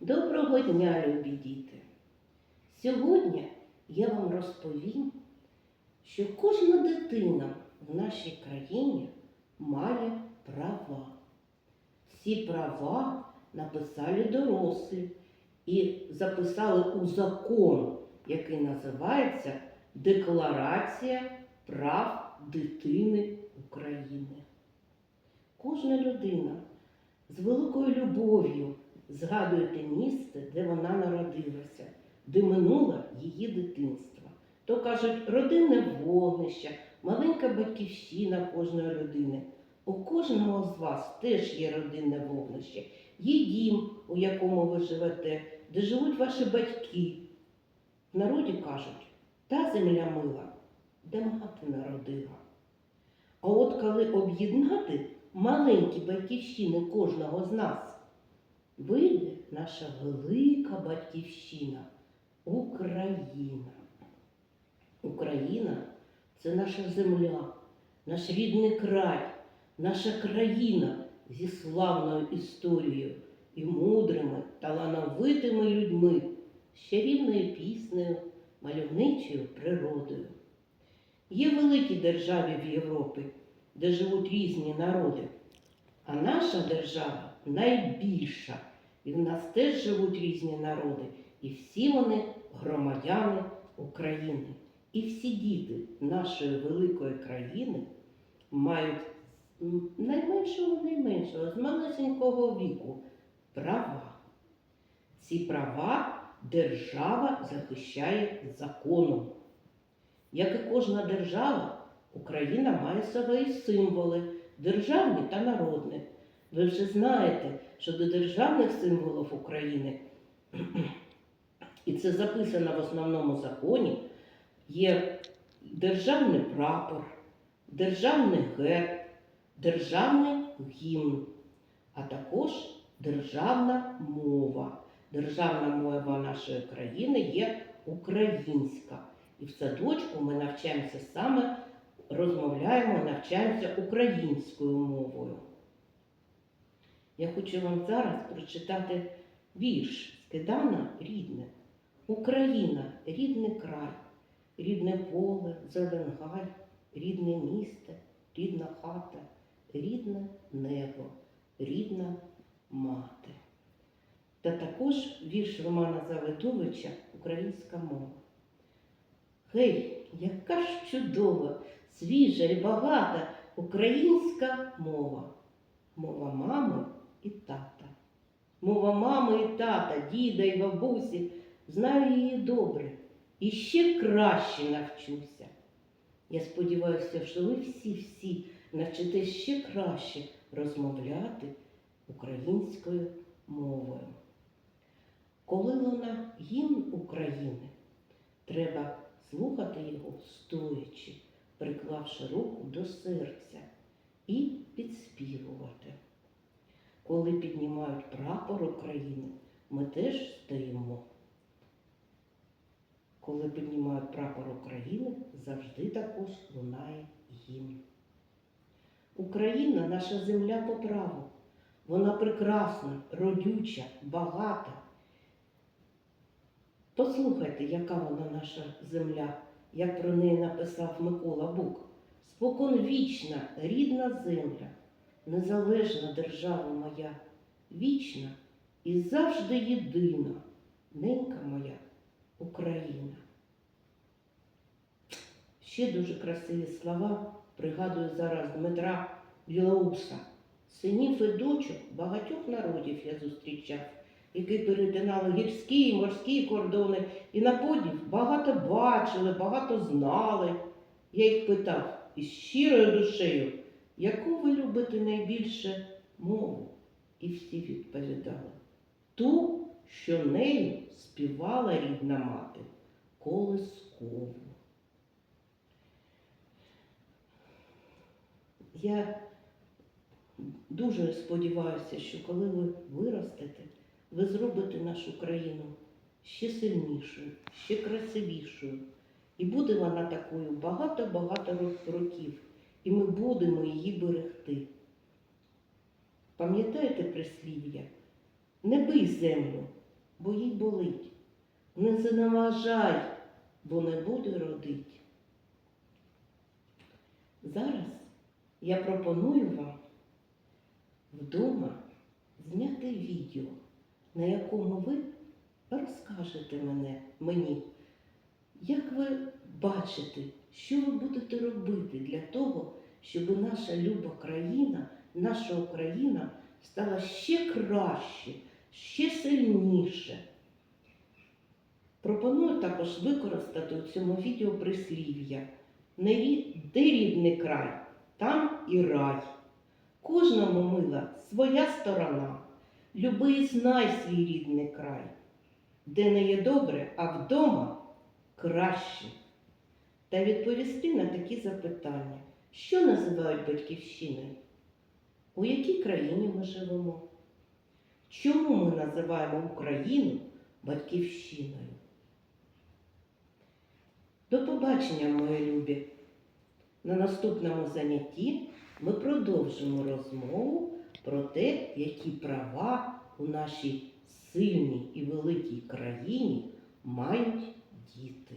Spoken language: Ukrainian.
Доброго дня, любі діти! Сьогодні я вам розповім, що кожна дитина в нашій країні має права. Ці права написали дорослі і записали у закон, який називається Декларація прав дитини України. Кожна людина з великою любов'ю згадує те місце, де вона народилася, де минуло її дитинство. То кажуть, родинне вогнище, маленька батьківщина кожної людини. У кожного з вас теж є родинне вогнище, є дім, у якому ви живете, де живуть ваші батьки. В народі кажуть, та земля мила, де мати народила. А от коли об'єднати маленькі батьківщини кожного з нас, вийде наша велика батьківщина Україна. Україна це наша земля, наш рідний край, наша країна зі славною історією і мудрими, талановитими людьми, з чарівною піснею, мальовничою природою. Є великі держави в Європі, де живуть різні народи, а наша держава найбільша, і в нас теж живуть різні народи, і всі вони громадяни України. І всі діти нашої великої країни мають найменшого найменшого, з малесенького віку права. Ці права держава захищає законом. Як і кожна держава, Україна має свої символи державні та народні. Ви вже знаєте, що до державних символів України, і це записано в основному законі, є державний прапор, державний герб, державний гімн, а також державна мова. Державна мова нашої країни є українська. І в садочку ми навчаємося саме, розмовляємо, навчаємося українською мовою. Я хочу вам зараз прочитати вірш Скидана рідне. Україна рідний край, рідне поле, зеленгай, рідне місто, рідна хата, рідне небо, рідна мати. Та також вірш Романа Завидовича Українська мова. Гей, яка ж чудова, свіжа і багата українська мова, мова мами. Мова мами і тата, діда і бабусі, знаю її добре і ще краще навчуся. Я сподіваюся, що ви всі-всі навчитесь ще краще розмовляти українською мовою. Коли луна гімн України, треба слухати його стоячи, приклавши руку до серця і підспівувати. Коли піднімають прапор України, ми теж стоїмо. Коли піднімають прапор України, завжди також лунає гімн. Україна наша земля по праву. Вона прекрасна, родюча, багата. Послухайте, яка вона наша земля, як про неї написав Микола Бук. Спокон вічна, рідна земля, незалежна держава моя, вічна і завжди єдина, ненька моя Україна. Ще дуже красиві слова пригадую зараз Дмитра Білоуса. Синів і дочок багатьох народів я зустрічав, які перетинали гірські і морські кордони, і на подів багато бачили, багато знали. Я їх питав із щирою душею, яку ви любите найбільше мову? І всі відповідали ту, що нею співала рідна мати колискову. Я дуже сподіваюся, що коли ви виростете, ви зробите нашу країну ще сильнішою, ще красивішою. І буде вона такою багато-багато років. І ми будемо її берегти. Пам'ятаєте прислів'я? Не бий землю, бо їй болить. Не зневажай, бо не буде родить. Зараз я пропоную вам вдома зняти відео, на якому ви розкажете мене, мені, як ви бачите, що ви будете робити для того, щоб наша люба країна, наша Україна стала ще краще, ще сильніше. Пропоную також використати у цьому відео прислів'я. Де рідний край, там і рай. Кожному мила своя сторона. Люби знай свій рідний край. Де не є добре, а вдома краще. Та відповісти на такі запитання, що називають батьківщиною? У якій країні ми живемо? Чому ми називаємо Україну батьківщиною? До побачення, мої любі! На наступному занятті ми продовжимо розмову про те, які права у нашій сильній і великій країні мають діти.